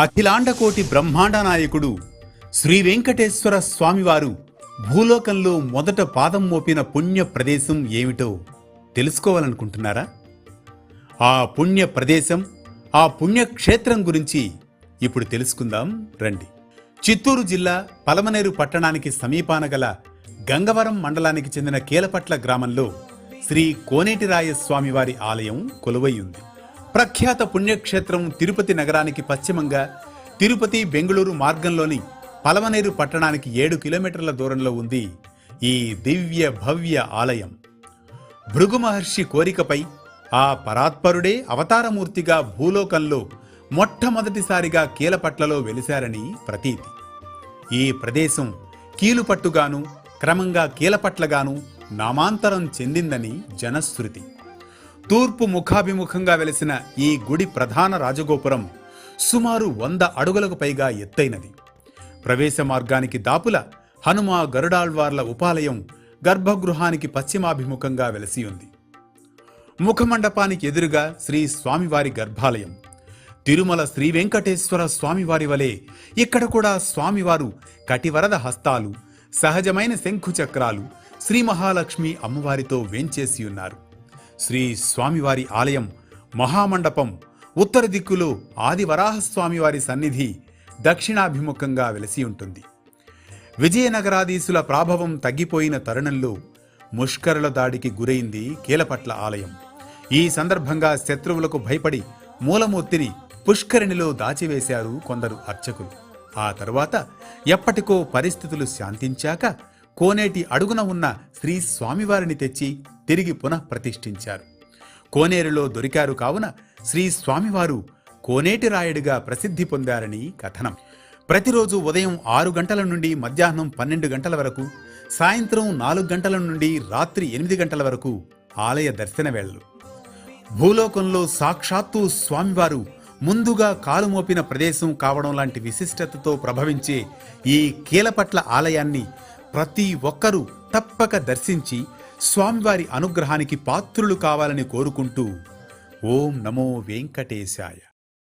అఖిలాండకోటి బ్రహ్మాండ నాయకుడు శ్రీ వెంకటేశ్వర స్వామివారు భూలోకంలో మొదట పాదం మోపిన పుణ్య ప్రదేశం ఏమిటో తెలుసుకోవాలనుకుంటున్నారా? ఆ పుణ్య ప్రదేశం ఆ పుణ్యక్షేత్రం గురించి ఇప్పుడు తెలుసుకుందాం రండి. చిత్తూరు జిల్లా పలమనేరు పట్టణానికి సమీపాన గల గంగవరం మండలానికి చెందిన కీలపట్ల గ్రామంలో శ్రీ కోనేటిరాయ స్వామివారి ఆలయం కొలువై ఉంది. ప్రఖ్యాత పుణ్యక్షేత్రం తిరుపతి నగరానికి పశ్చిమంగా తిరుపతి బెంగళూరు మార్గంలోని పలమనేరు పట్టణానికి ఏడు కిలోమీటర్ల దూరంలో ఉంది ఈ దివ్య భవ్య ఆలయం. భృగు మహర్షి కోరికపై ఆ పరాత్పరుడే అవతారమూర్తిగా భూలోకంలో మొట్టమొదటిసారిగా కీలపట్లలో వెలిశారని ప్రతీతి. ఈ ప్రదేశం కీలుపట్టుగాను క్రమంగా కీలపట్లగాను నామాంతరం చెందిందని జనశ్రుతి. తూర్పు ముఖాభిముఖంగా వెలిసిన ఈ గుడి ప్రధాన రాజగోపురం సుమారు వంద అడుగులకు పైగా ఎత్తైనది. ప్రవేశ మార్గానికి దాపుల హనుమ గరుడాళ్వార్ల ఉపాలయం గర్భగృహానికి పశ్చిమాభిముఖంగా వెలసి ఉంది. ముఖమండపానికి ఎదురుగా శ్రీ స్వామివారి గర్భాలయం. తిరుమల శ్రీ వెంకటేశ్వర స్వామివారి వలె ఇక్కడ కూడా స్వామివారు కటివరద హస్తాలు సహజమైన శంఖు చక్రాలు శ్రీ మహాలక్ష్మి అమ్మవారితో వేంచేసి ఉన్నారు. శ్రీ స్వామివారి ఆలయం మహామండపం ఉత్తర దిక్కులో ఆదివరాహస్వామివారి సన్నిధి దక్షిణాభిముఖంగా వెలసి ఉంటుంది. విజయనగరాధీసుల ప్రాభవం తగ్గిపోయిన తరుణంలో ముష్కరుల దాడికి గురైంది కీలపట్ల ఆలయం. ఈ సందర్భంగా శత్రువులకు భయపడి మూలమూర్తిని పుష్కరిణిలో దాచివేశారు కొందరు అర్చకులు. ఆ తరువాత ఎప్పటికో పరిస్థితులు శాంతించాక కోనేటి అడుగున ఉన్న శ్రీ స్వామివారిని తెచ్చి తిరిగి పునః ప్రతిష్ఠించారు. కోనేరులో దొరికారు కావున శ్రీ స్వామివారు కోనేటి రాయుడిగా ప్రసిద్ధి పొందారని కథనం. ప్రతిరోజు ఉదయం ఆరు గంటల నుండి మధ్యాహ్నం పన్నెండు గంటల వరకు సాయంత్రం నాలుగు గంటల నుండి రాత్రి ఎనిమిది గంటల వరకు ఆలయ దర్శన వేళలు. భూలోకంలో సాక్షాత్తు స్వామివారు ముందుగా కాలు మోపిన ప్రదేశం కావడం లాంటి విశిష్టతతో ప్రభవించే ఈ కీలపట్ల ఆలయాన్ని ప్రతి ఒక్కరూ తప్పక దర్శించి స్వామివారి అనుగ్రహానికి పాత్రులు కావాలని కోరుకుంటూ ఓం నమో వెంకటేశాయ.